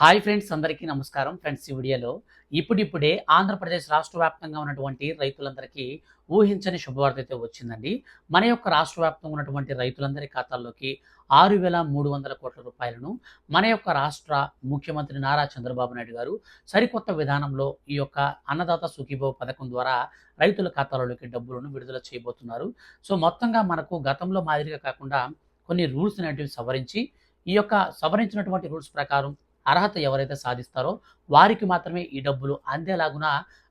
Hi friends అందరికీ నమస్కారం. Friends ఈ వీడియోలో ఇప్పుడిప్పుడే ఆంధ్రప్రదేశ్ రాష్ట్ర వ్యాప్తంగా ఉన్నటువంటి రైతులందరికీ ఊహించని శుభవార్త అయితే వచ్చిందండి. మన యొక్క రాష్ట్ర వ్యాప్తంగా ఉన్నటువంటి రైతులందరి ఖాతాల్లోకి ఆరు వేల మూడు వందల కోట్ల రూపాయలను మన యొక్క రాష్ట్ర ముఖ్యమంత్రి నారా చంద్రబాబు నాయుడు గారు సరికొత్త విధానంలో ఈ యొక్క అన్నదాత సుఖీభవ పథకం ద్వారా రైతుల ఖాతాలలోకి డబ్బులను విడుదల చేయబోతున్నారు. సో మొత్తంగా మనకు గతంలో మాదిరిగా కాకుండా కొన్ని రూల్స్ అనేటివి సవరించి ఈ యొక్క సవరించినటువంటి రూల్స్ ప్రకారం అర్హత ఎవరైతే సాధిస్తారో వారికి మాత్రమే ఈ డబ్బులు అందేలాగున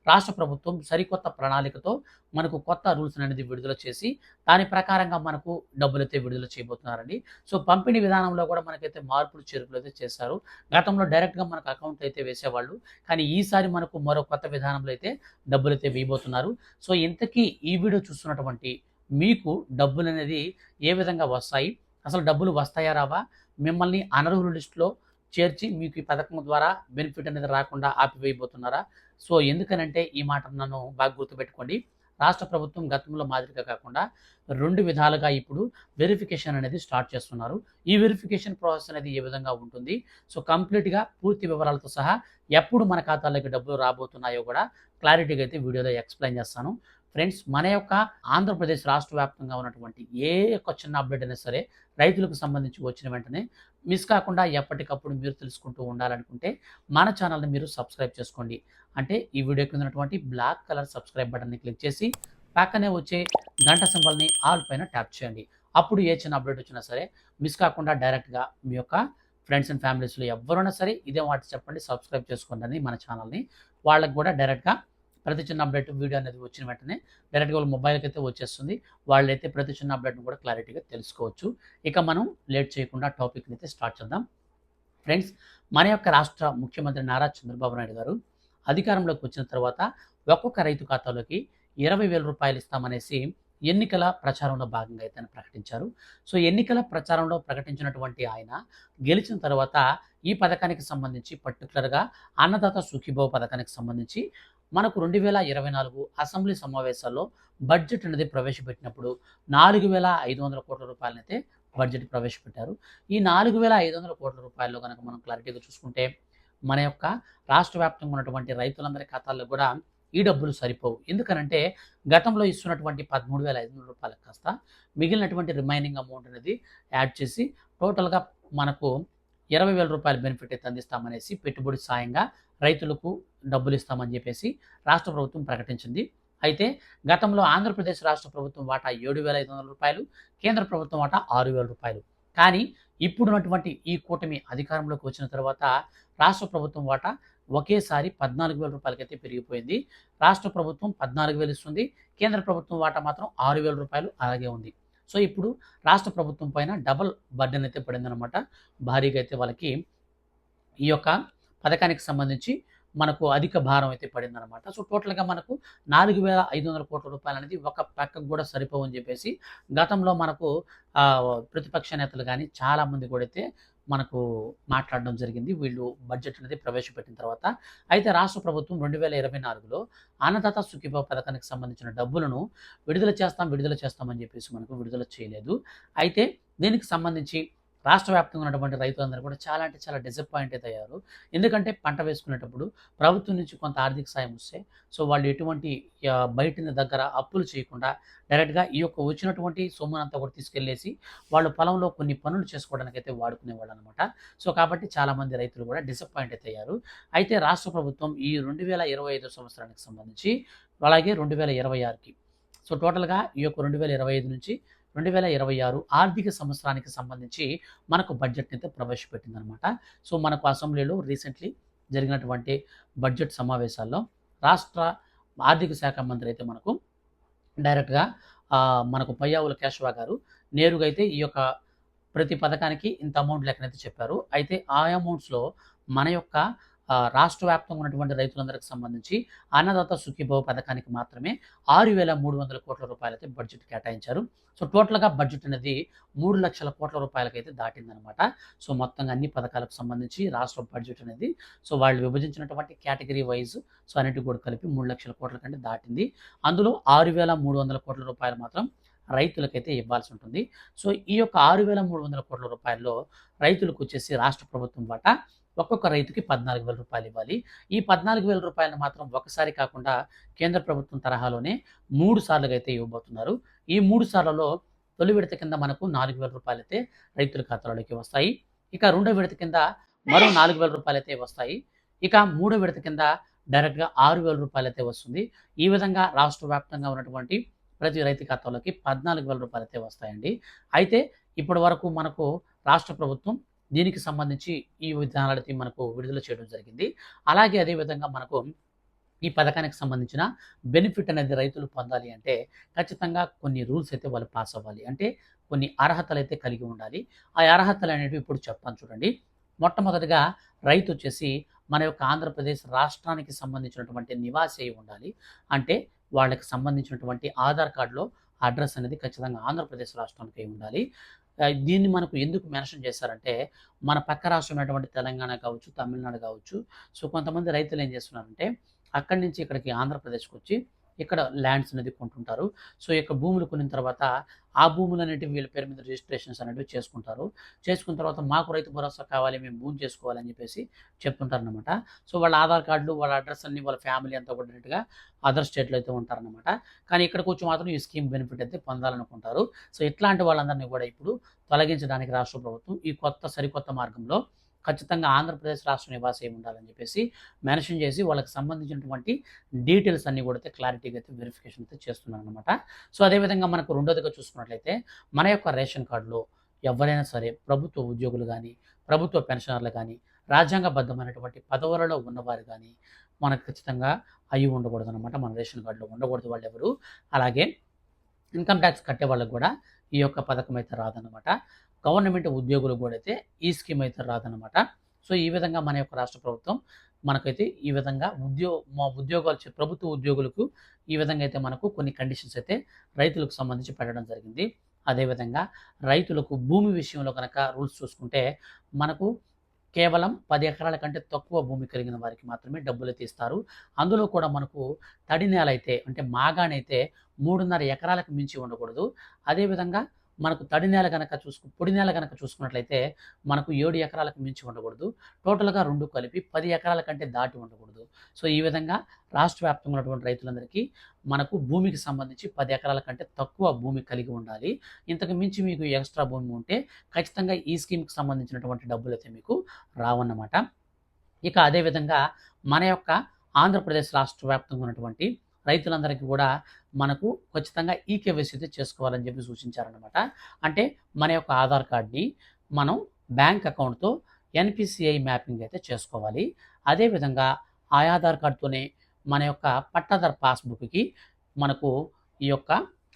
రాష్ట్ర ప్రభుత్వం సరికొత్త ప్రణాళికతో మనకు కొత్త రూల్స్ అనేది విడుదల చేసి దాని ప్రకారంగా మనకు డబ్బులైతే విడుదల చేయబోతున్నారండి. సో పంపిణీ విధానంలో కూడా మనకైతే మార్పులు చేర్పులు అయితే చేశారు. గతంలో డైరెక్ట్గా మనకు అకౌంట్ అయితే వేసేవాళ్ళు. కానీ ఈసారి మనకు మరో కొత్త విధానంలో అయితే డబ్బులైతే వేయబోతున్నారు. సో ఇంతకీ ఈ వీడియో చూస్తున్నటువంటి మీకు డబ్బులు అనేది ఏ విధంగా వస్తాయి? అసలు డబ్బులు వస్తాయా రావా? మిమ్మల్ని అనర్హుల లిస్టులో చేర్చి మీకు ఈ పథకం ద్వారా బెనిఫిట్ అనేది రాకుండా ఆపివేయబోతున్నారా? సో ఎందుకనంటే ఈ మాట నన్ను బాగా గుర్తుపెట్టుకోండి. రాష్ట్ర ప్రభుత్వం గతంలో మాదిరిగా కాకుండా రెండు విధాలుగా ఇప్పుడు వెరిఫికేషన్ అనేది స్టార్ట్ చేస్తున్నారు. ఈ వెరిఫికేషన్ ప్రాసెస్ అనేది ఏ విధంగా ఉంటుంది? సో కంప్లీట్గా పూర్తి వివరాలతో సహా ఎప్పుడు మన ఖాతాలోకి డబ్బులు రాబోతున్నాయో కూడా క్లారిటీగా అయితే వీడియోలో ఎక్స్ప్లెయిన్ చేస్తాను. ఫ్రెండ్స్ మన యొక్క ఆంధ్రప్రదేశ్ రాష్ట్ర వ్యాప్తంగా ఉన్నటువంటి ఏ యొక్క చిన్న అప్డేట్ అయినా సరే రైతులకు సంబంధించి వచ్చిన వెంటనే మిస్ కాకుండా ఎప్పటికప్పుడు మీరు తెలుసుకుంటూ ఉండాలనుకుంటే మన ఛానల్ని మీరు సబ్స్క్రైబ్ చేసుకోండి. అంటే ఈ వీడియో కింద ఉన్నటువంటి బ్లాక్ కలర్ సబ్స్క్రైబ్ బటన్ని క్లిక్ చేసి పక్కనే వచ్చే గంట సింబల్ని ఆల్ పైన ట్యాప్ చేయండి. అప్పుడు ఏ చిన్న అప్డేట్ వచ్చినా సరే మిస్ కాకుండా డైరెక్ట్గా మీ యొక్క ఫ్రెండ్స్ అండ్ ఫ్యామిలీస్లో ఎవరైనా సరే ఇదే వాటి చెప్పండి సబ్స్క్రైబ్ చేసుకోండి మన ఛానల్ని. వాళ్ళకి కూడా డైరెక్ట్గా ప్రతి చిన్న అప్డేట్ వీడియో అనేది వచ్చిన వెంటనే డైరెక్ట్గా వాళ్ళ మొబైల్కి అయితే వచ్చేస్తుంది. వాళ్ళైతే ప్రతి చిన్న అప్డేట్ను కూడా క్లారిటీగా తెలుసుకోవచ్చు. ఇక మనం లేట్ చేయకుండా టాపిక్ని అయితే స్టార్ట్ చేద్దాం. ఫ్రెండ్స్ మన యొక్క రాష్ట్ర ముఖ్యమంత్రి నారా చంద్రబాబు నాయుడు గారు అధికారంలోకి వచ్చిన తర్వాత ఒక్కొక్క రైతు ఖాతాలోకి ఇరవై వేల రూపాయలు ఇస్తామనేసి ఎన్నికల ప్రచారంలో భాగంగా అయితే ఆయన ప్రకటించారు. సో ఎన్నికల ప్రచారంలో ప్రకటించినటువంటి ఆయన గెలిచిన తర్వాత ఈ పథకానికి సంబంధించి పర్టికులర్గా అన్నదాత సుఖీభావ పథకానికి సంబంధించి మనకు రెండు వేల ఇరవై నాలుగు అసెంబ్లీ సమావేశాల్లో బడ్జెట్ అనేది ప్రవేశపెట్టినప్పుడు నాలుగు వేల ఐదు వందల కోట్ల రూపాయలనైతే బడ్జెట్ ప్రవేశపెట్టారు. ఈ నాలుగు వేల ఐదు వందల కోట్ల రూపాయల్లో కనుక మనం క్లారిటీగా చూసుకుంటే మన యొక్క రాష్ట్ర వ్యాప్తంగా ఉన్నటువంటి రైతులందరి ఖాతాల్లో కూడా ఈ డబ్బులు సరిపోవు. ఎందుకనంటే గతంలో ఇస్తున్నటువంటి పదమూడు వేల ఐదు వందల రూపాయలకు కాస్త మిగిలినటువంటి రిమైనింగ్ అమౌంట్ అనేది యాడ్ చేసి టోటల్గా మనకు ఇరవై వేల రూపాయల బెనిఫిట్ అయితే అందిస్తామనేసి పెట్టుబడి సాయంగా రైతులకు డబ్బులు ఇస్తామని చెప్పేసి రాష్ట్ర ప్రభుత్వం ప్రకటించింది. అయితే గతంలో ఆంధ్రప్రదేశ్ రాష్ట్ర ప్రభుత్వం వాటా ఏడు వేల ఐదు వందల రూపాయలు కేంద్ర ప్రభుత్వం వాటా ఆరు వేల రూపాయలు. కానీ ఇప్పుడున్నటువంటి ఈ కూటమి అధికారంలోకి వచ్చిన తర్వాత రాష్ట్ర ప్రభుత్వం వాటా ఒకేసారి పద్నాలుగు వేల రూపాయలకైతే పెరిగిపోయింది. రాష్ట్ర ప్రభుత్వం పద్నాలుగు వేలు ఇస్తుంది కేంద్ర ప్రభుత్వం వాటా మాత్రం ఆరు వేల రూపాయలు అలాగే ఉంది. సో ఇప్పుడు రాష్ట్ర ప్రభుత్వం పైన డబల్ బర్డెన్ అయితే పడిందనమాట భారీగా అయితే వాళ్ళకి ఈ యొక్క పథకానికి సంబంధించి మనకు అధిక భారం అయితే పడిందనమాట సో టోటల్గా మనకు నాలుగు వేల ఐదు వందల కోట్ల రూపాయలు అనేది ఒక పక్కకు కూడా సరిపోవని చెప్పేసి గతంలో మనకు ప్రతిపక్ష నేతలు కానీ చాలామంది కూడా అయితే మనకు మాట్లాడడం జరిగింది. వీళ్ళు బడ్జెట్ అనేది ప్రవేశపెట్టిన తర్వాత అయితే రాష్ట్ర ప్రభుత్వం రెండు వేల ఇరవై నాలుగులో అన్నదాత సుఖీభావ పథకానికి సంబంధించిన డబ్బులను విడుదల చేస్తాం విడుదల చేస్తామని చెప్పేసి మనకు విడుదల చేయలేదు. అయితే దీనికి సంబంధించి రాష్ట్ర వ్యాప్తంగా ఉన్నటువంటి రైతులందరూ కూడా చాలా అంటే చాలా డిసప్పాయింట్ అయ్యారు. ఎందుకంటే పంట వేసుకునేటప్పుడు ప్రభుత్వం నుంచి కొంత ఆర్థిక సాయం వస్తే సో వాళ్ళు ఎటువంటి బయట దగ్గర అప్పులు చేయకుండా డైరెక్ట్గా ఈ యొక్క వచ్చినటువంటి సొమ్మునంతా కూడా తీసుకెళ్ళేసి వాళ్ళు పొలంలో కొన్ని పనులు చేసుకోవడానికి అయితే వాడుకునేవాళ్ళు అనమాట సో కాబట్టి చాలామంది రైతులు కూడా డిసప్పాయింట్ అయ్యారు. అయితే రాష్ట్ర ప్రభుత్వం ఈ రెండు వేల ఇరవై ఐదు సంవత్సరానికి సంబంధించి అలాగే రెండు వేల ఇరవై ఆరుకి సో టోటల్గా ఈ యొక్క రెండు వేల ఇరవై ఐదు నుంచి రెండు వేల ఇరవై ఆరు ఆర్థిక సంవత్సరానికి సంబంధించి మనకు బడ్జెట్ని అయితే ప్రవేశపెట్టిందనమాట. సో మనకు అసెంబ్లీలో రీసెంట్లీ జరిగినటువంటి బడ్జెట్ సమావేశాల్లో రాష్ట్ర ఆర్థిక శాఖ మంత్రి అయితే మనకు డైరెక్ట్గా మనకు పయ్యావుల కేశవ గారు నేరుగా అయితే ఈ యొక్క ప్రతి పథకానికి ఇంత అమౌంట్ లెక్కనైతే చెప్పారు. అయితే ఆ అమౌంట్స్లో మన యొక్క రాష్ట్ర వ్యాప్తంగా ఉన్నటువంటి రైతులందరికి సంబంధించి అన్నదాత సుఖీభవ పథకానికి మాత్రమే ఆరు వేల మూడు వందల కోట్ల రూపాయలైతే బడ్జెట్ కేటాయించారు. సో టోటల్గా బడ్జెట్ అనేది మూడు లక్షల కోట్ల రూపాయలకైతే దాటిందనమాట. సో మొత్తంగా అన్ని పథకాలకు సంబంధించి రాష్ట్ర బడ్జెట్ అనేది సో వాళ్ళు విభజించినటువంటి కేటగిరీ వైజ్ సో అన్నిటి కూడా కలిపి మూడు లక్షల కోట్ల కంటే దాటింది. అందులో ఆరు వేల మూడు వందల కోట్ల రూపాయలు మాత్రం రైతులకైతే ఇవ్వాల్సి ఉంటుంది. సో ఈ యొక్క ఆరు వేల మూడు వందల కోట్ల రూపాయల్లో రైతులకు వచ్చేసి రాష్ట్ర ప్రభుత్వం వాటా ఒక్కొక్క రైతుకి పద్నాలుగు వేల రూపాయలు ఇవ్వాలి. ఈ పద్నాలుగు వేల రూపాయలు మాత్రం ఒకసారి కాకుండా కేంద్ర ప్రభుత్వం తరహాలోనే మూడు సార్లుగా అయితే ఇవ్వబోతున్నారు. ఈ మూడు సార్లలో తొలి విడత కింద మనకు నాలుగు వేల రూపాయలు అయితే రైతుల ఖాతాలోకి వస్తాయి. ఇక రెండో విడత కింద మరో నాలుగు వేల రూపాయలు అయితే వస్తాయి. ఇక మూడో విడత కింద డైరెక్ట్గా ఆరు వేల రూపాయలు అయితే వస్తుంది. ఈ విధంగా రాష్ట్ర వ్యాప్తంగా ఉన్నటువంటి ప్రతి రైతు ఖాతాలోకి పద్నాలుగు వేల రూపాయలు అయితే వస్తాయండి. అయితే ఇప్పటి వరకు మనకు రాష్ట్ర ప్రభుత్వం దీనికి సంబంధించి ఈ విధానాలైతే మనకు విడుదల చేయడం జరిగింది. అలాగే అదేవిధంగా మనకు ఈ పథకానికి సంబంధించిన బెనిఫిట్ అనేది రైతులు పొందాలి అంటే ఖచ్చితంగా కొన్ని రూల్స్ అయితే వాళ్ళు పాస్ అవ్వాలి. అంటే కొన్ని అర్హతలు అయితే కలిగి ఉండాలి. ఆ అర్హతలు అనేవి ఇప్పుడు చెప్తాను చూడండి. మొట్టమొదటిగా రైతు వచ్చేసి మన యొక్క ఆంధ్రప్రదేశ్ రాష్ట్రానికి సంబంధించినటువంటి నివాసి అయి ఉండాలి. అంటే వాళ్ళకి సంబంధించినటువంటి ఆధార్ కార్డులో అడ్రస్ అనేది ఖచ్చితంగా ఆంధ్రప్రదేశ్ రాష్ట్రానికి ఉండాలి. దీన్ని మనకు ఎందుకు మెన్షన్ చేశారంటే మన పక్క రాష్ట్రమైనటువంటి తెలంగాణ కావచ్చు తమిళనాడు కావచ్చు. సో కొంతమంది రైతులు ఏం చేస్తున్నారంటే అక్కడి నుంచి ఇక్కడికి ఆంధ్రప్రదేశ్కి వచ్చి ఇక్కడ ల్యాండ్స్ అనేది కొంటుంటారు. సో యొక్క భూములు కొనిన తర్వాత ఆ భూములు అనేటివి వీళ్ళ పేరు మీద రిజిస్ట్రేషన్స్ అనేవి చేసుకుంటారు. చేసుకున్న తర్వాత మాకు రైతు భరోసా కావాలి మేము భూమి చేసుకోవాలని చెప్పేసి చెప్తుంటారనమాట సో వాళ్ళ ఆధార్ కార్డులు వాళ్ళ అడ్రస్ అన్ని వాళ్ళ ఫ్యామిలీ అంతా కొట్టినట్టుగా అదర్ స్టేట్లో అయితే ఉంటారనమాట కానీ ఇక్కడికి వచ్చి మాత్రం ఈ స్కీమ్ బెనిఫిట్ అయితే పొందాలనుకుంటారు. సో ఇట్లాంటి వాళ్ళందరినీ కూడా ఇప్పుడు తొలగించడానికి రాష్ట్ర ప్రభుత్వం ఈ కొత్త సరికొత్త మార్గంలో ఖచ్చితంగా ఆంధ్రప్రదేశ్ రాష్ట్ర నివాసి అయి ఉండాలని చెప్పేసి మెన్షన్ చేసి వాళ్ళకి సంబంధించినటువంటి డీటెయిల్స్ అన్ని కూడా అయితే క్లారిటీగా అయితే వెరిఫికేషన్ అయితే చేస్తున్నాను అనమాట సో అదేవిధంగా మనకు రెండోదిగా చూసుకున్నట్లయితే మన యొక్క రేషన్ కార్డులో ఎవరైనా సరే ప్రభుత్వ ఉద్యోగులు కానీ ప్రభుత్వ పెన్షనర్లు కానీ రాజ్యాంగబద్ధమైనటువంటి పదవులలో ఉన్నవారు కానీ మనకు ఖచ్చితంగా అయి ఉండకూడదు అనమాట మన రేషన్ కార్డులో ఉండకూడదు వాళ్ళు ఎవరు అలాగే ఇన్కమ్ ట్యాక్స్ కట్టే వాళ్ళకు కూడా ఈ యొక్క పథకం అయితే రాదనమాట గవర్నమెంట్ ఉద్యోగులు కూడా అయితే ఈ స్కీమ్ అయితే రాదనమాట సో ఈ విధంగా మన యొక్క రాష్ట్ర ప్రభుత్వం మనకైతే ఈ విధంగా ఉద్యో మా ఉద్యోగాలు ప్రభుత్వ ఉద్యోగులకు ఈ విధంగా అయితే మనకు కొన్ని కండిషన్స్ అయితే రైతులకు సంబంధించి పెట్టడం జరిగింది. అదేవిధంగా రైతులకు భూమి విషయంలో కనుక రూల్స్ చూసుకుంటే మనకు కేవలం పది ఎకరాల కంటే తక్కువ భూమి కలిగిన వారికి మాత్రమే డబ్బులు తీస్తారు అందులో కూడా మనకు తడి నేల అయితే అంటే మాగానైతే మూడున్నర ఎకరాలకు మించి ఉండకూడదు. అదేవిధంగా మనకు తడి నేల కనుక చూసుకు పొడి నేల కనుక చూసుకున్నట్లయితే మనకు ఏడు ఎకరాలకు మించి ఉండకూడదు. టోటల్గా రెండు కలిపి పది ఎకరాల కంటే దాటి ఉండకూడదు. సో ఈ విధంగా రాష్ట్ర వ్యాప్తంగా ఉన్నటువంటి రైతులందరికీ మనకు భూమికి సంబంధించి పది ఎకరాల కంటే తక్కువ భూమి కలిగి ఉండాలి. ఇంతకు మించి మీకు ఎక్స్ట్రా భూమి ఉంటే ఖచ్చితంగా ఈ స్కీమ్కి సంబంధించినటువంటి డబ్బులు అయితే మీకు రావన్నమాట. ఇక అదేవిధంగా మన యొక్క ఆంధ్రప్రదేశ్ రాష్ట్ర వ్యాప్తంగా ఉన్నటువంటి రైతులందరికీ కూడా మనకు ఖచ్చితంగా ఈ కేవైసీ అయితే చేసుకోవాలని చెప్పి సూచించారనమాట అంటే మన యొక్క ఆధార్ కార్డ్ని మనం బ్యాంక్ అకౌంట్తో ఎన్పిసిఐ మ్యాపింగ్ అయితే చేసుకోవాలి. అదేవిధంగా ఆ ఆధార్ కార్డుతోనే మన యొక్క పట్టాదార్ పాస్బుక్కి మనకు ఈ యొక్క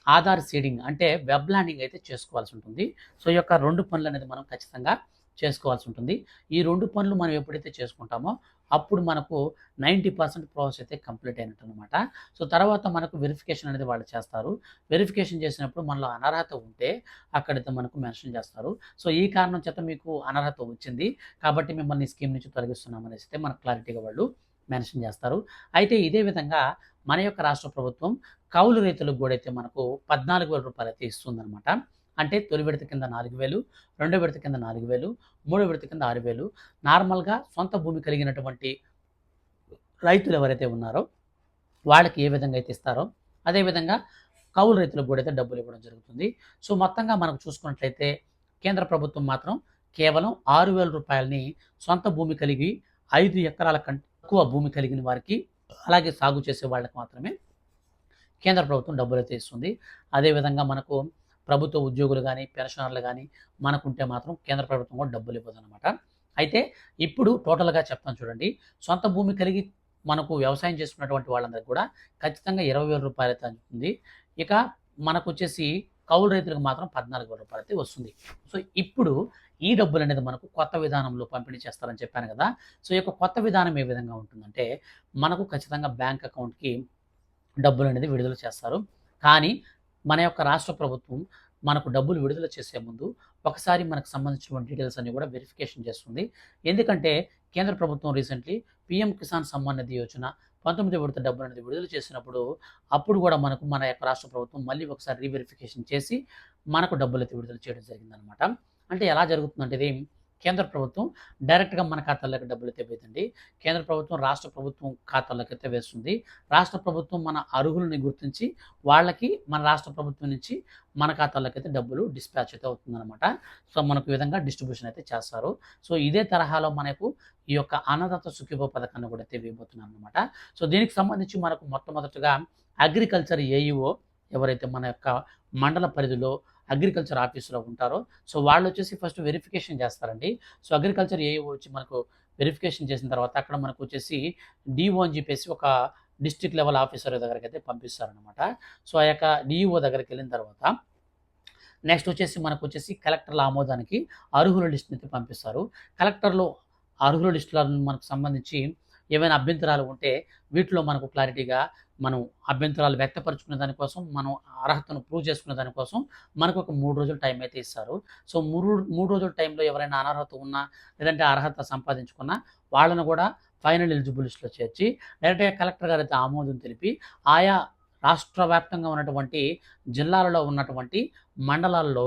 ఆధార్ సీడింగ్ అంటే వెబ్ ల్యాండింగ్ అయితే చేసుకోవాల్సి ఉంటుంది. సో ఈ యొక్క రెండు పనులు అనేది మనం ఖచ్చితంగా చేసుకోవాల్సి ఉంటుంది. ఈ రెండు పనులు మనం ఎప్పుడైతే చేసుకుంటామో అప్పుడు మనకు నైంటీ పర్సెంట్ ప్రాసెస్ అయితే కంప్లీట్ అయినట్టు అనమాట సో తర్వాత మనకు వెరిఫికేషన్ అనేది వాళ్ళు చేస్తారు. వెరిఫికేషన్ చేసినప్పుడు మనలో అనర్హత ఉంటే అక్కడైతే మనకు మెన్షన్ చేస్తారు. సో ఈ కారణం చేత మీకు అనర్హత వచ్చింది. కాబట్టి మిమ్మల్ని స్కీమ్ నుంచి తొలగిస్తున్నాం అనేసి అయితే మనకు క్లారిటీగా వాళ్ళు మెన్షన్ చేస్తారు. అయితే ఇదే విధంగా మన యొక్క రాష్ట్ర ప్రభుత్వం కౌలు రైతులకు కూడా అయితే మనకు పద్నాలుగు వేల రూపాయలు అయితే ఇస్తుందన్నమాట. అంటే తొలి విడత కింద నాలుగు వేలు రెండో విడత కింద నాలుగు వేలు మూడో విడత కింద ఆరు వేలు. నార్మల్గా సొంత భూమి కలిగినటువంటి రైతులు ఎవరైతే ఉన్నారో వాళ్ళకి ఏ విధంగా అయితే ఇస్తారో అదేవిధంగా కౌలు రైతులకు కూడా అయితే డబ్బులు ఇవ్వడం జరుగుతుంది. సో మొత్తంగా మనకు చూసుకున్నట్లయితే కేంద్ర ప్రభుత్వం మాత్రం కేవలం ఆరు వేల రూపాయలని సొంత భూమి కలిగి ఐదు ఎకరాల కంటే తక్కువ భూమి కలిగిన వారికి అలాగే సాగు చేసే వాళ్ళకి మాత్రమే కేంద్ర ప్రభుత్వం డబ్బులు అయితే ఇస్తుంది. అదేవిధంగా మనకు ప్రభుత్వ ఉద్యోగులు కానీ పెన్షనర్లు కానీ మనకుంటే మాత్రం కేంద్ర ప్రభుత్వం కూడా డబ్బులు ఇవ్వదు అనమాట అయితే ఇప్పుడు టోటల్గా చెప్తాను చూడండి. సొంత భూమి కలిగి మనకు వ్యవసాయం చేసుకున్నటువంటి వాళ్ళందరికీ కూడా ఖచ్చితంగా ఇరవై వేల రూపాయలు అయితే అందుతుంది. ఇక మనకు వచ్చేసి కౌలు రైతులకు మాత్రం పద్నాలుగు వేల రూపాయలు అయితే వస్తుంది. సో ఇప్పుడు ఈ డబ్బులు అనేది మనకు కొత్త విధానంలో పంపిణీ చేస్తారని చెప్పాను కదా. సో ఈ యొక్క కొత్త విధానం ఏ విధంగా ఉంటుందంటే మనకు ఖచ్చితంగా బ్యాంక్ అకౌంట్కి డబ్బులు అనేది విడుదల చేస్తారు. కానీ మన యొక్క రాష్ట్ర ప్రభుత్వం మనకు డబ్బులు విడుదల చేసే ముందు ఒకసారి మనకు సంబంధించిన డీటెయిల్స్ అన్ని కూడా వెరిఫికేషన్ చేస్తుంది. ఎందుకంటే కేంద్ర ప్రభుత్వం రీసెంట్లీ పిఎం కిసాన్ సమ్మాన్ నిధి యోజన పంతొమ్మిది విడత డబ్బులు అనేది విడుదల చేసినప్పుడు అప్పుడు కూడా మనకు మన యొక్క రాష్ట్ర ప్రభుత్వం మళ్ళీ ఒకసారి రీవెరిఫికేషన్ చేసి మనకు డబ్బులు అయితే విడుదల చేయడం జరిగిందనమాట అంటే ఎలా జరుగుతుందంటే ఇది కేంద్ర ప్రభుత్వం డైరెక్ట్గా మన ఖాతాలోకి డబ్బులు అయితే వేయదండి. కేంద్ర ప్రభుత్వం రాష్ట్ర ప్రభుత్వం ఖాతాలోకి అయితే వేస్తుంది. రాష్ట్ర ప్రభుత్వం మన అర్హులని గుర్తించి వాళ్ళకి మన రాష్ట్ర ప్రభుత్వం నుంచి మన ఖాతాలోకి అయితే డబ్బులు డిస్పాచ్ అయితే అవుతుందన్నమాట. సో మనకు విధంగా డిస్ట్రిబ్యూషన్ అయితే చేస్తారు. సో ఇదే తరహాలో మనకు ఈ యొక్క అన్నదాత సుఖీభో పథకాన్ని కూడా అయితే వేయబోతున్నాం అనమాట సో దీనికి సంబంధించి మనకు మొట్టమొదటిగా అగ్రికల్చర్ ఏఈఓ ఎవరైతే మన యొక్క మండల పరిధిలో అగ్రికల్చర్ ఆఫీసులో ఉంటారో. సో వాళ్ళు వచ్చేసి ఫస్ట్ వెరిఫికేషన్ చేస్తారండి. సో అగ్రికల్చర్ ఏ వచ్చి మనకు వెరిఫికేషన్ చేసిన తర్వాత అక్కడ మనకు వచ్చేసి డిఓ అని చెప్పేసి ఒక డిస్ట్రిక్ట్ లెవెల్ ఆఫీసర్ దగ్గరికి అయితే పంపిస్తారనమాట సో ఆ యొక్క డిఈఓ దగ్గరికి వెళ్ళిన తర్వాత నెక్స్ట్ వచ్చేసి మనకు వచ్చేసి కలెక్టర్ల ఆమోదానికి అర్హుల లిస్ట్ని అయితే పంపిస్తారు. కలెక్టర్లు అర్హుల లిస్టులను మనకు సంబంధించి ఏమైనా అభ్యంతరాలు ఉంటే వీటిలో మనకు క్లారిటీగా మనం అభ్యంతరాలు వ్యక్తపరుచుకునే దానికోసం మనం అర్హతను ప్రూవ్ చేసుకునే దానికోసం మనకు ఒక మూడు రోజులు టైం అయితే ఇస్తారు. సో మూడు మూడు రోజుల టైంలో ఎవరైనా అనర్హత ఉన్నా లేదంటే అర్హత సంపాదించుకున్నా వాళ్ళను కూడా ఫైనల్ ఎలిజిబుల్ లిస్ట్లో చేర్చి డైరెక్ట్గా కలెక్టర్ గారు అయితే ఆమోదం తెలిపి ఆయా రాష్ట్ర వ్యాప్తంగా ఉన్నటువంటి జిల్లాలలో ఉన్నటువంటి మండలాల్లో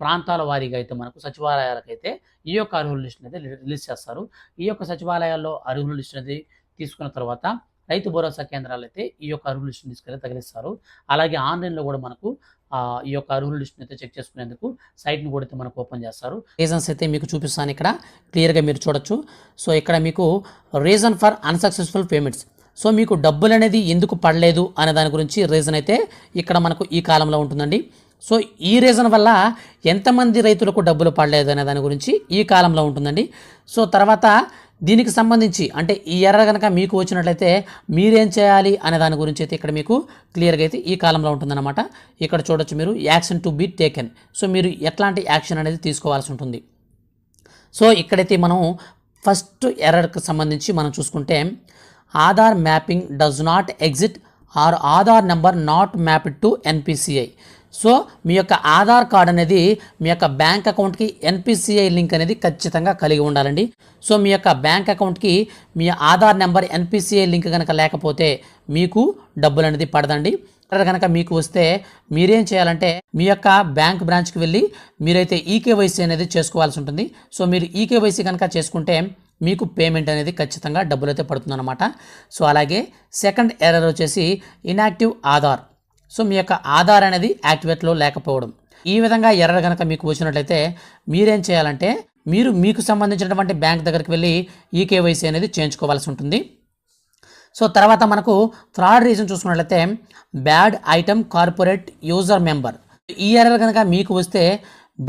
ప్రాంతాల వారీగా అయితే మనకు సచివాలయాలకు అయితే ఈ యొక్క అర్హుల లిస్ట్ అనేది రిలీజ్ చేస్తారు. ఈ యొక్క సచివాలయాల్లో అర్హుల లిస్ట్ అనేది తీసుకున్న తర్వాత రైతు భరోసా కేంద్రాలు అయితే ఈ యొక్క అర్హుల లిస్టును తీసుకెళ్ళి తగిలిస్తారు. అలాగే ఆన్లైన్లో కూడా మనకు ఈ యొక్క అర్హుల లిస్టుని అయితే చెక్ చేసుకునేందుకు సైట్ని కూడా అయితే మనకు ఓపెన్ చేస్తారు. రీజన్స్ అయితే మీకు చూపిస్తాను ఇక్కడ. క్లియర్గా మీరు చూడొచ్చు. సో ఇక్కడ మీకు reason for unsuccessful payments. So మీకు డబ్బులు అనేది ఎందుకు పడలేదు అనే దాని గురించి రీజన్ అయితే ఇక్కడ మనకు ఈ కాలంలో ఉంటుందండి. సో ఈ రీజన్ వల్ల ఎంతమంది రైతులకు డబ్బులు పడలేదు అనే దాని గురించి ఈ కాలంలో ఉంటుందండి. సో తర్వాత దీనికి సంబంధించి అంటే ఈ ఎర్ర కనుక మీకు వచ్చినట్లయితే మీరేం చేయాలి అనే దాని గురించి అయితే ఇక్కడ మీకు క్లియర్గా అయితే ఈ కాలంలో ఉంటుందన్నమాట. ఇక్కడ చూడొచ్చు మీరు action to be taken. So మీరు ఎట్లాంటి యాక్షన్ అనేది తీసుకోవాల్సి ఉంటుంది. సో ఇక్కడైతే మనం ఫస్ట్ ఎర్రర్కి సంబంధించి మనం చూసుకుంటే Aadhaar mapping does not exist or Aadhaar number not mapped to NPCI. So మీ యొక్క ఆధార్ కార్డ్ అనేది మీ యొక్క బ్యాంక్ అకౌంట్కి ఎన్పిసిఐ లింక్ అనేది ఖచ్చితంగా కలిగి ఉండాలండి. సో మీ యొక్క బ్యాంక్ అకౌంట్కి మీ ఆధార్ నెంబర్ ఎన్పిసిఐ లింక్ కనుక లేకపోతే మీకు డబ్బులు అనేది పడదండి. కనుక మీకు వస్తే మీరేం చేయాలంటే మీ యొక్క బ్యాంక్ బ్రాంచ్కి వెళ్ళి మీరైతే ఈకేవైసీ అనేది చేసుకోవాల్సి ఉంటుంది. సో మీరు ఈకేవైసీ కనుక చేసుకుంటే మీకు పేమెంట్ అనేది ఖచ్చితంగా డబ్బులు అయితే పడుతుందన్నమాట. సో అలాగే సెకండ్ ఎర్రర్ వచ్చేసి ఇన్యాక్టివ్ ఆధార్. సో మీ యొక్క ఆధార్ అనేది యాక్టివేట్లో లేకపోవడం. ఈ విధంగా ఎర్రర్ కనుక మీకు వచ్చినట్లయితే మీరేం చేయాలంటే మీరు మీకు సంబంధించినటువంటి బ్యాంక్ దగ్గరికి వెళ్ళి ఈ కేవైసీ అనేది చేయించుకోవాల్సి ఉంటుంది. సో తర్వాత మనకు థర్డ్ రీజన్ చూసుకున్నట్లయితే bad item corporate user member. ఈ ఎర్రర్ కనుక మీకు వస్తే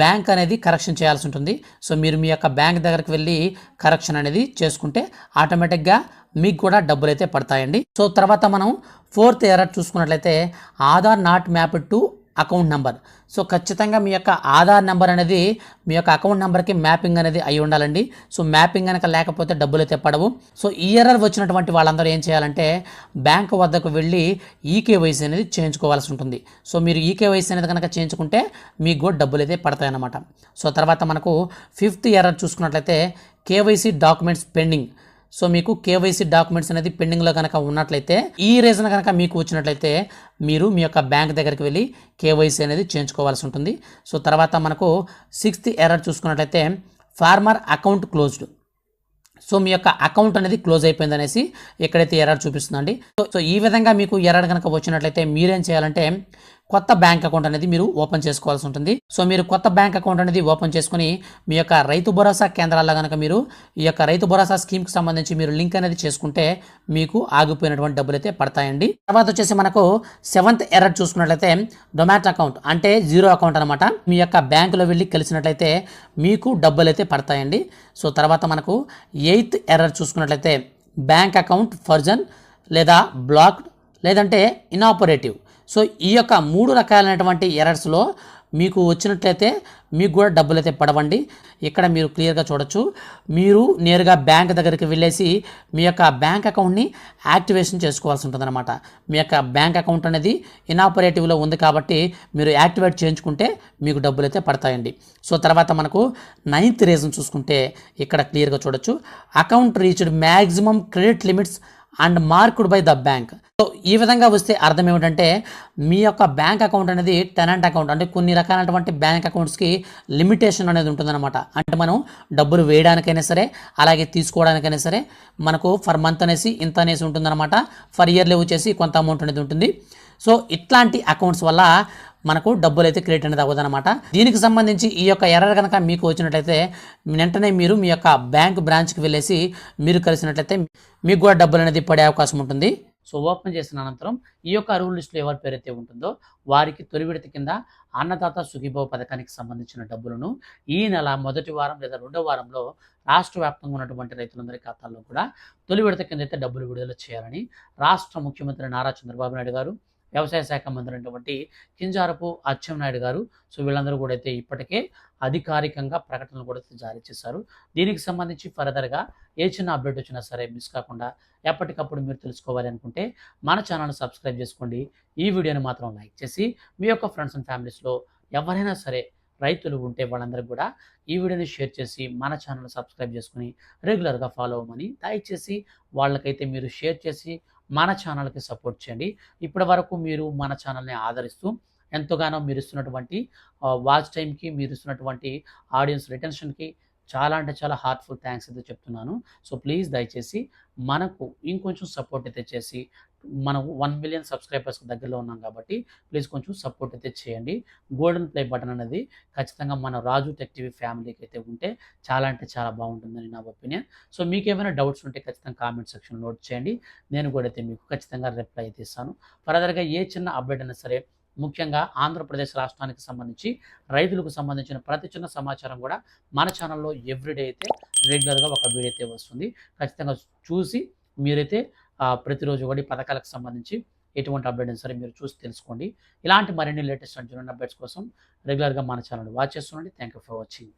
బ్యాంక్ అనేది కరెక్షన్ చేయాల్సి ఉంటుంది. సో మీరు మీ యొక్క బ్యాంక్ దగ్గరికి వెళ్ళి కరెక్షన్ అనేది చేసుకుంటే ఆటోమేటిక్గా మీకు కూడా డబ్బులు అయితే పడతాయండి. సో తర్వాత మనం ఫోర్త్ ఎర్రర్ చూసుకున్నట్లయితే Aadhaar not mapped to account number. So ఖచ్చితంగా మీ యొక్క ఆధార్ నెంబర్ అనేది మీ యొక్క అకౌంట్ నెంబర్కి మ్యాపింగ్ అనేది అయి ఉండాలండి. సో మ్యాపింగ్ కనుక లేకపోతే డబ్బులు అయితే పడవు. సో ఈ ఎర్రర్ వచ్చినటువంటి వాళ్ళందరూ ఏం చేయాలంటే బ్యాంక్ వద్దకు వెళ్ళి ఈకేవైసీ అనేది చేయించుకోవాల్సి ఉంటుంది. సో మీరు ఈకేవైసీ అనేది కనుక చేయించుకుంటే మీకు కూడా డబ్బులు అయితే పడతాయి అన్నమాట సో తర్వాత మనకు ఫిఫ్త్ ఎర్రర్ చూసుకున్నట్లయితే కేవైసీ డాక్యుమెంట్స్ పెండింగ్. సో మీకు కేవైసీ డాక్యుమెంట్స్ అనేది పెండింగ్లో కనుక ఉన్నట్లయితే ఈ రీజన్ కనుక మీకు వచ్చినట్లయితే మీరు మీ యొక్క బ్యాంక్ దగ్గరికి వెళ్ళి కేవైసీ అనేది చేయించుకోవాల్సి ఉంటుంది. సో తర్వాత మనకు సిక్స్త్ ఎర్రర్ చూసుకున్నట్లయితే ఫార్మర్ అకౌంట్ క్లోజ్డ్ సో మీ యొక్క అకౌంట్ అనేది క్లోజ్ అయిపోయింది అనేసి ఎక్కడైతే ఎర్రర్ చూపిస్తుందండి. సో సో ఈ విధంగా మీకు ఎర్రర్ కనుక వచ్చినట్లయితే మీరేం చేయాలంటే కొత్త బ్యాంక్ అకౌంట్ అనేది మీరు ఓపెన్ చేసుకోవాల్సి ఉంటుంది. సో మీరు కొత్త బ్యాంక్ అకౌంట్ అనేది ఓపెన్ చేసుకుని మీ యొక్క రైతు భరోసా కేంద్రాల్లో కనుక మీరు ఈ యొక్క రైతు భరోసా స్కీమ్కి సంబంధించి మీరు లింక్ అనేది చేసుకుంటే మీకు ఆగిపోయినటువంటి డబ్బులు అయితే పడతాయండి. తర్వాత వచ్చేసి మనకు సెవెంత్ ఎర్రర్ చూసుకున్నట్లయితే డొమాట్ అకౌంట్ అంటే జీరో అకౌంట్ అనమాట మీ యొక్క బ్యాంకులో వెళ్ళి కలిసినట్లయితే మీకు డబ్బులు అయితే పడతాయండి. సో తర్వాత మనకు ఎయిత్ ఎర్రర్ చూసుకున్నట్లయితే బ్యాంక్ అకౌంట్ ఫర్జన్ లేదా బ్లాక్డ్ లేదంటే ఇనాపరేటివ్ సో ఈ యొక్క మూడు రకాలైనటువంటి ఎర్రర్స్లో మీకు వచ్చినట్లయితే మీకు కూడా డబ్బులు అయితే పడవండి. ఇక్కడ మీరు క్లియర్గా చూడొచ్చు. మీరు నేరుగా బ్యాంక్ దగ్గరికి వెళ్ళేసి మీ యొక్క బ్యాంక్ అకౌంట్ని యాక్టివేషన్ చేసుకోవాల్సి ఉంటుందన్నమాట. మీ యొక్క బ్యాంక్ అకౌంట్ అనేది ఇనాపరేటివ్లో ఉంది కాబట్టి మీరు యాక్టివేట్ చేయించుకుంటే మీకు డబ్బులు అయితే పడతాయండి. సో తర్వాత మనకు నైన్త్ రీజన్ చూసుకుంటే ఇక్కడ క్లియర్గా చూడొచ్చు. Account reached maximum credit limits and marked by the bank. So ఈ విధంగా వస్తే అర్థం ఏమిటంటే మీ యొక్క బ్యాంక్ అకౌంట్ అనేది టెనెంట్ అకౌంట్. అంటే కొన్ని రకాలైనటువంటి బ్యాంక్ అకౌంట్స్కి లిమిటేషన్ అనేది ఉంటుందన్నమాట. అంటే మనం డబ్బులు వేయడానికైనా సరే అలాగే తీసుకోవడానికైనా సరే మనకు ఫర్ మంత్ అనేసి ఇంత అనేసి ఉంటుందన్నమాట. ఫర్ ఇయర్లీ వచ్చేసి కొంత అమౌంట్ అనేది ఉంటుంది. సో ఇట్లాంటి అకౌంట్స్ వల్ల మనకు డబ్బులు అయితే క్రియేట్ అనేది అవ్వదనమాట దీనికి సంబంధించి ఈ యొక్క ఎర్రర్ కనుక మీకు వచ్చినట్లయితే వెంటనే మీరు మీ యొక్క బ్యాంక్ బ్రాంచ్కి వెళ్ళేసి మీరు కలిసినట్లయితే మీకు కూడా డబ్బులు అనేది పడే అవకాశం ఉంటుంది. సో ఓపెన్ చేసిన అనంతరం ఈ యొక్క అరువు లిస్టులో ఎవరి పేరైతే ఉంటుందో వారికి తొలి విడత కింద అన్నదాత సుఖీభావ పథకానికి సంబంధించిన డబ్బులను ఈ నెల మొదటి వారం లేదా రెండో వారంలో రాష్ట్ర వ్యాప్తంగా ఉన్నటువంటి రైతులందరి ఖాతాల్లో కూడా తొలి విడత కింద అయితే డబ్బులు విడుదల చేయాలని రాష్ట్ర ముఖ్యమంత్రి నారా చంద్రబాబు నాయుడు గారు వ్యవసాయ శాఖ మంత్రి అయినటువంటి కింజారపు అచ్చెన్నాయుడు గారు. సో వీళ్ళందరూ కూడా అయితే ఇప్పటికే అధికారికంగా ప్రకటనలు కూడా జారీ చేశారు. దీనికి సంబంధించి ఫర్దర్గా ఏ చిన్న అప్డేట్ వచ్చినా సరే మిస్ కాకుండా ఎప్పటికప్పుడు మీరు తెలుసుకోవాలి అనుకుంటే మన ఛానల్ సబ్స్క్రైబ్ చేసుకోండి. ఈ వీడియోని మాత్రం లైక్ చేసి మీ యొక్క ఫ్రెండ్స్ అండ్ ఫ్యామిలీస్లో ఎవరైనా సరే రైతులు ఉంటే వాళ్ళందరికీ కూడా ఈ వీడియోని షేర్ చేసి మన ఛానల్ సబ్స్క్రైబ్ చేసుకుని రెగ్యులర్గా ఫాలో అవ్వమని దయచేసి వాళ్ళకైతే మీరు షేర్ చేసి మన ఛానల్కి సపోర్ట్ చేయండి. ఇప్పటి వరకు మీరు మన ఛానల్ని ఆదరిస్తూ ఎంతగానో మీరు ఇస్తున్నటువంటి వాచ్ టైంకి మీరు ఇస్తున్నటువంటి ఆడియన్స్ రిటెన్షన్కి చాలా అంటే చాలా హార్ట్ఫుల్ థ్యాంక్స్ అయితే చెప్తున్నాను. సో ప్లీజ్ దయచేసి మనకు ఇంకొంచెం సపోర్ట్ అయితే చేసి మనం వన్ మిలియన్ సబ్స్క్రైబర్స్కి దగ్గరలో ఉన్నాం కాబట్టి ప్లీజ్ కొంచెం సపోర్ట్ అయితే చేయండి. గోల్డెన్ ప్లే బటన్ అనేది ఖచ్చితంగా మన రాజు టెక్ టీవీ ఫ్యామిలీకి అయితే ఉంటే చాలా అంటే చాలా బాగుంటుందని నా ఒపీనియన్ సో మీకు ఏమైనా డౌట్స్ ఉంటే ఖచ్చితంగా కామెంట్ సెక్షన్ నోట్ చేయండి. నేను కూడా అయితే మీకు ఖచ్చితంగా రిప్లై అయితే ఇస్తాను. ఫర్దర్గా ఏ చిన్న అప్డేట్ అయినా సరే ముఖ్యంగా ఆంధ్రప్రదేశ్ రాష్ట్రానికి సంబంధించి రైతులకు సంబంధించిన ప్రతి చిన్న సమాచారం కూడా మన ఛానల్లో ఎవ్రీడే అయితే రెగ్యులర్గా ఒక వీడియో అయితే వస్తుంది. ఖచ్చితంగా చూసి మీరైతే ప్రతిరోజు కూడా ఈ పథకాలకు సంబంధించి ఎటువంటి అప్డేట్ అయినా సరే మీరు చూసి తెలుసుకోండి. ఇలాంటి మరిన్ని లేటెస్ట్ అండ్ అప్డేట్స్ కోసం రెగ్యులర్గా మన channel watch చేస్తుండండి. Thank you for watching